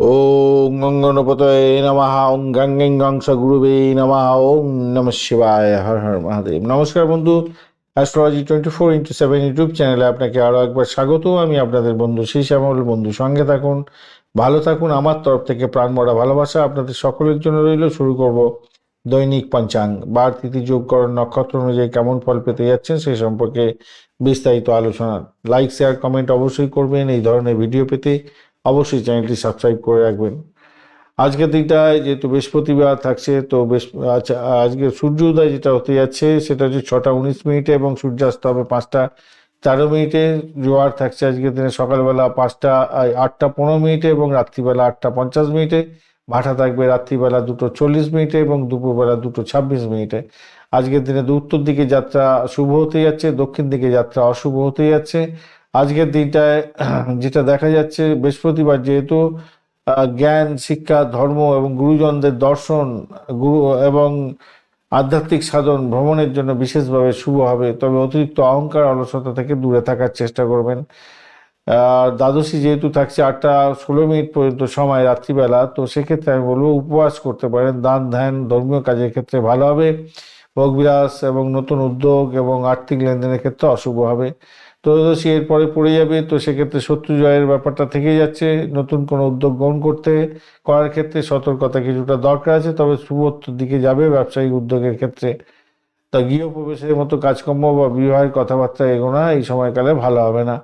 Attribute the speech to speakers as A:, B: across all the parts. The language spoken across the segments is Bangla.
A: ওং গঙ্গনপতয়ে নমঃ, ওং গঙ্গেং গংস গুরুবে নমঃ, ওং নম শিবায়, হর হর মহাদেব। নমস্কার বন্ধু astrology twenty four into seven YouTube চ্যানেলে আপনাকে আরও একবার স্বাগত। আমি আপনাদের বন্ধু শ্রী শ্যামল, বন্ধু সঙ্গে থাকুন, ভালো থাকুন। আমার তরফ থেকে প্রাণ মরা ভালোবাসা আপনাদের সকলের জন্য রইল। শুরু করব দৈনিক পঞ্চাঙ্গ। বার তিথি যোগকরণ নক্ষত্র অনুযায়ী কেমন ফল পেতে যাচ্ছেন সেই সম্পর্কে বিস্তারিত আলোচনা। লাইক শেয়ার কমেন্ট অবশ্যই করবেন। এই ধরনের ভিডিও পেতে অবশ্যই চ্যানেলটি সাবস্ক্রাইব করে রাখবেন। আজকের দিনটায় যেহেতু বৃহস্পতিবার থাকছে, তো বেশ আচ্ছা আজকে সূর্য উদয় যেটা হতে যাচ্ছে সেটা হচ্ছে ছটা উনিশ মিনিটে এবং সূর্যাস্ত হবে পাঁচটা তেরো মিনিটে। জোয়ার থাকছে আজকের দিনে সকালবেলা পাঁচটা আটটা পনেরো মিনিটে এবং রাত্রিবেলা আটটা পঞ্চাশ মিনিটে। ভাটা থাকবে রাত্রিবেলা দুটো চল্লিশ মিনিটে এবং দুপুরবেলা দুটো ছাব্বিশ মিনিটে। আজকের দিনে উত্তর দিকে যাত্রা শুভ হতে যাচ্ছে, দক্ষিণ দিকে যাত্রা অশুভ হতে যাচ্ছে। আজকের দিনটায় যেটা দেখা যাচ্ছে, বৃহস্পতিবার যেহেতু জ্ঞান, শিক্ষা, ধর্ম এবং গুরুজনদের দর্শন গুরু এবং আধ্যাত্মিক সাধন ভ্রমণের জন্য বিশেষভাবে শুভ হবে। তবে অতিরিক্ত অহংকার অলসতা থেকে দূরে থাকার চেষ্টা করবেন। দ্বাদশী যেহেতু থাকছে আটটা ষোলো মিনিট পর্যন্ত সময় রাত্রিবেলা, তো সেক্ষেত্রে আমি বলব উপবাস করতে পারেন। দান ধ্যান ধর্মীয় কাজের ক্ষেত্রে ভালো হবে। ভোগবিলাস এবং নতুন উদ্যোগ এবং আর্থিক লেনদেনের ক্ষেত্রে অশুভ হবে। ত্রয়োদশী এরপরে পড়ে যাবে, তো সেক্ষেত্রে শত্রু জয়ের ব্যাপারটা থেকে যাচ্ছে। নতুন কোনো উদ্যোগ গ্রহণ করতে করার ক্ষেত্রে সতর্কতা কিছুটা দরকার আছে, তবে শুভত্বর দিকে যাবে ব্যবসায়িক উদ্যোগের ক্ষেত্রে। তা গৃহপ্রবেশের মতো কাজকর্ম বা বিবাহের কথাবার্তা এগোনা এই সময়কালে ভালো হবে না।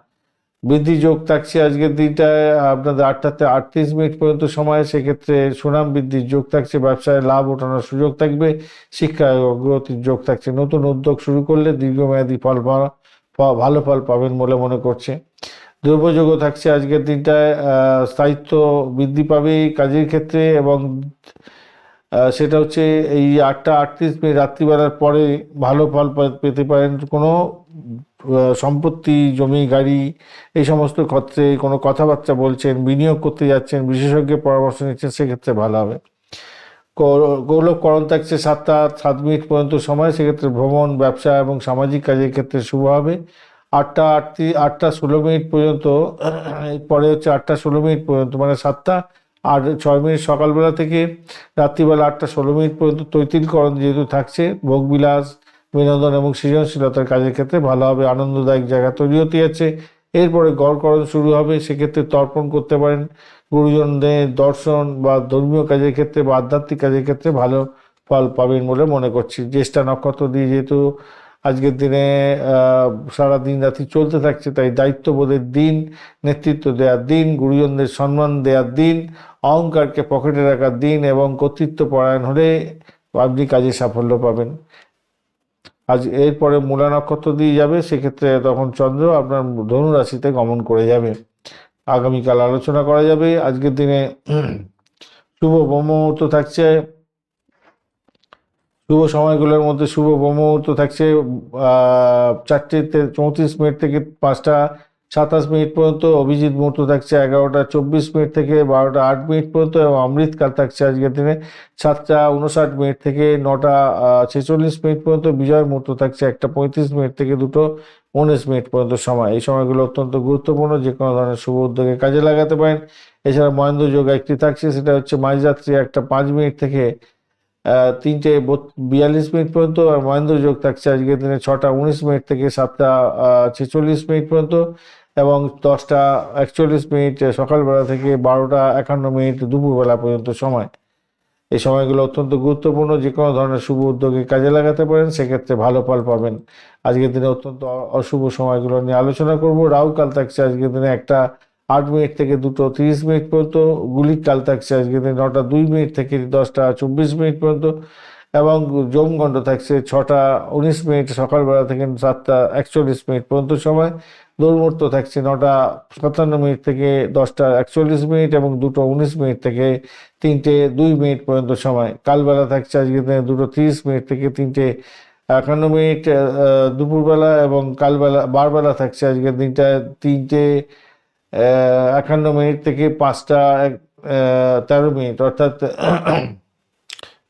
A: বৃদ্ধি যোগ থাকছে আজকের দিনটায়, আপনাদের আটটাতে আটত্রিশ মিনিট পর্যন্ত সময়, সেক্ষেত্রে সুনাম বৃদ্ধির যোগ থাকছে, ব্যবসায় লাভ ওঠানোর সুযোগ থাকবে, শিক্ষায় অগ্রগতির যোগ থাকছে। নতুন উদ্যোগ শুরু করলে দীর্ঘমেয়াদী ফল পাওয়া ভালো ফল পাবেন বলে মনে করছে। দ্রব্যযোগও থাকছে আজকের দিনটায় স্থায়িত্ব বৃদ্ধি পাবে কাজের ক্ষেত্রে এবং সেটা হচ্ছে এই আটটা আটত্রিশ রাত্রিবেলার পরে ভালো ফল পেতে পারেন। কোনো সম্পত্তি, জমি, গাড়ি, এই সমস্ত ক্ষেত্রে কোনো কথাবার্তা বলছেন, বিনিয়োগ করতে যাচ্ছেন, বিশেষজ্ঞের পরামর্শ নিচ্ছেন, সেক্ষেত্রে ভালো হবে। গৌর- গৌরবকরণ থাকছে সাতটা সাত মিনিট পর্যন্ত সময়, সেক্ষেত্রে ভ্রমণ, ব্যবসা এবং সামাজিক কাজের ক্ষেত্রে শুভ হবে। আটটা আটটি আটটা ষোলো মিনিট পর্যন্ত, পরে হচ্ছে আটটা ষোলো মিনিট পর্যন্ত মানে সাতটা আর ছয় মিনিট সকালবেলা থেকে রাত্রিবেলা আটটা ষোলো মিনিট পর্যন্ত তৈতিলকরণ যেহেতু থাকছে ভোগবিলাস বিনোদন এবং সৃজনশীলতার কাজের ক্ষেত্রে ভালো হবে, আনন্দদায়ক জায়গা তৈরি হতে যাচ্ছে। এরপরে গড় গড়করণ শুরু হবে, সেক্ষেত্রে তর্পণ করতে পারেন। গুরুজনদের দর্শন বা ধর্মীয় কাজের ক্ষেত্রে বা আধ্যাত্মিক কাজের ক্ষেত্রে ভালো ফল পাবেন বলে মনে করছি। জ্যেষ্ঠা নক্ষত্র দিয়ে যেহেতু আজকের দিনে সারা দিন রাতি চলতে থাকছে, তাই দায়িত্ববোধের দিন, নেতৃত্ব দেওয়ার দিন, গুরুজনদের সম্মান দেওয়ার দিন, অহংকারকে পকেটে রাখার দিন এবং কর্তৃত্ব পরায়ণ হলে আপনি কাজে সাফল্য পাবেন। আজ এরপরে মূলা নক্ষত্র দিয়ে যাবে, সেক্ষেত্রে তখন চন্দ্র আপনার ধনু রাশিতে গমন করে যাবে। আগামীকাল আলোচনা করা যাবে। আজকের দিনে শুভ ব্রহ্মমুহূর্ত থাকছে। শুভ সময়গুলোর মধ্যে শুভ ব্রহ্মমুহূর্ত থাকছে চারটে চৌত্রিশ মিনিট থেকে পাঁচটা সাতাশ মিনিট পর্যন্ত অভিজিৎ মুহূর্ত থাকছে এগারোটা চব্বিশ মিনিট থেকে বারোটা আট মিনিট পর্যন্ত এবং অমৃতকাল থাকছে আজকের দিনে সাতটা উনষাট মিনিট থেকে নটা ছেচল্লিশ মিনিট পর্যন্ত বিজয় মুহূর্ত থাকছে একটা পঁয়ত্রিশ মিনিট থেকে দুটো উনিশ মিনিট পর্যন্ত সময়। এই সময়গুলো অত্যন্ত গুরুত্বপূর্ণ, যে কোনো ধরনের শুভ উদ্যোগে কাজে লাগাতে পারেন। এছাড়া মহেন্দ্র যোগ একটি থাকছে, সেটা হচ্ছে মাঝরাত্রি একটা পাঁচ মিনিট থেকে তিনটে বিয়াল্লিশ মিনিট পর্যন্ত আর মহেন্দ্র যোগ থাকছে আজকের দিনে ছটা উনিশ মিনিট থেকে সাতটা ছেচল্লিশ মিনিট পর্যন্ত। এবং দশটা একচল্লিশ মিনিট সকালবেলা থেকে বারোটা একান্ন মিনিট দুপুরবেলা পর্যন্ত সময়। এই সময়গুলো অত্যন্ত গুরুত্বপূর্ণ। যে কোনো ধরনের শুভ উদ্যোগে কাজে লাগাতে পারেন, সেক্ষেত্রে ভালো ফল পাবেন। আজকের দিনে অত্যন্ত অশুভ সময়গুলো নিয়ে আলোচনা করব। রাহু কাল থাকছে আজকের দিনে একটা আট মিনিট থেকে দুটো তিরিশ মিনিট পর্যন্ত গুলিক কাল থাকছে আজকের দিনে নটা দুই মিনিট থেকে দশটা চব্বিশ মিনিট পর্যন্ত, এবং যমগণ্ড থাকছে ছটা উনিশ মিনিট, সকালবেলা থেকে সাতটা একচল্লিশ মিনিট পর্যন্ত সময়। দৌড়মূর্ত থাকছে নটা সাতান্ন মিনিট থেকে দশটা একচল্লিশ মিনিট এবং দুটো উনিশ মিনিট থেকে তিনটে দুই মিনিট পর্যন্ত সময়। কালবেলা থাকছে আজকে দুটো তিরিশ মিনিট থেকে তিনটে একান্ন মিনিট দুপুরবেলা এবং কালবেলা বারবেলা থাকছে আজকের দিনটা তিনটে একান্ন মিনিট থেকে পাঁচটা তেরো মিনিট। অর্থাৎ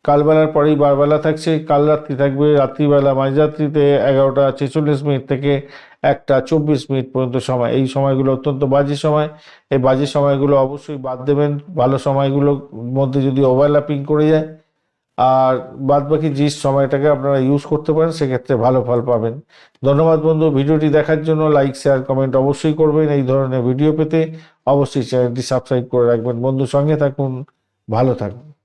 A: কালবেলার পরেই বারবেলা থাকছে, কাল রাত্রি থাকবে রাত্রিবেলা মাঝরাত্রিতে এগারোটা ছেচল্লিশ মিনিট থেকে একটা চব্বিশ মিনিট পর্যন্ত সময়। এই সময়গুলো অত্যন্ত বাজে সময়। এই বাজে সময়গুলো অবশ্যই বাদ দেবেন। ভালো সময়গুলোর মধ্যে যদি ওভারল্যাপিং করে যায়। আর বাদ বাকি যে সময়টাকে আপনারা ইউজ করতে পারেন, সেক্ষেত্রে ভালো ফল পাবেন। ধন্যবাদ বন্ধু, ভিডিওটি দেখার জন্য লাইক শেয়ার কমেন্ট অবশ্যই করবেন। এই ধরনের ভিডিও পেতে অবশ্যই চ্যানেলটি সাবস্ক্রাইব করে রাখবেন। বন্ধু সঙ্গে থাকুন, ভালো থাকুন।